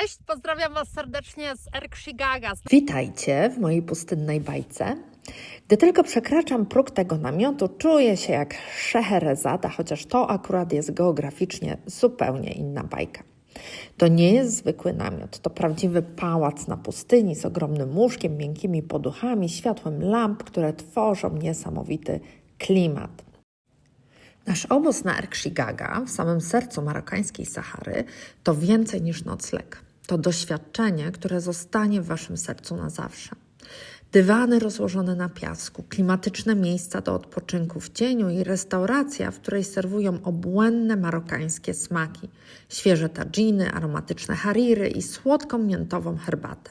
Cześć, pozdrawiam Was serdecznie z Erkshigaga. Witajcie w mojej pustynnej bajce. Gdy tylko przekraczam próg tego namiotu, czuję się jak Szeherezada, chociaż to akurat jest geograficznie zupełnie inna bajka. To nie jest zwykły namiot, to prawdziwy pałac na pustyni z ogromnym łóżkiem, miękkimi poduchami, światłem lamp, które tworzą niesamowity klimat. Nasz obóz na Erkshigaga, w samym sercu marokańskiej Sahary, to więcej niż nocleg. To doświadczenie, które zostanie w Waszym sercu na zawsze. Dywany rozłożone na piasku, klimatyczne miejsca do odpoczynku w cieniu i restauracja, w której serwują obłędne marokańskie smaki, świeże tadżiny, aromatyczne hariry i słodką miętową herbatę.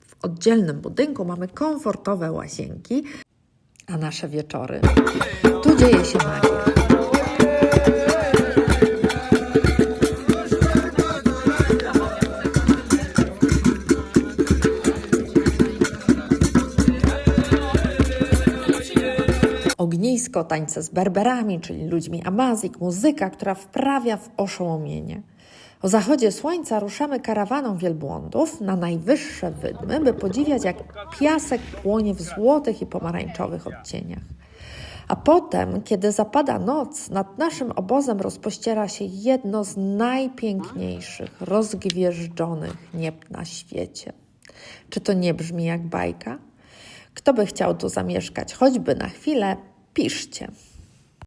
W oddzielnym budynku mamy komfortowe łazienki, a nasze wieczory. Tu dzieje się magia. Ognisko, tańce z berberami, czyli ludźmi Amazik, muzyka, która wprawia w oszołomienie. O zachodzie słońca ruszamy karawaną wielbłądów na najwyższe wydmy, by podziwiać, jak piasek płonie w złotych i pomarańczowych odcieniach. A potem, kiedy zapada noc, nad naszym obozem rozpościera się jedno z najpiękniejszych, rozgwieżdżonych nieb na świecie. Czy to nie brzmi jak bajka? Kto by chciał tu zamieszkać choćby na chwilę, piszcie.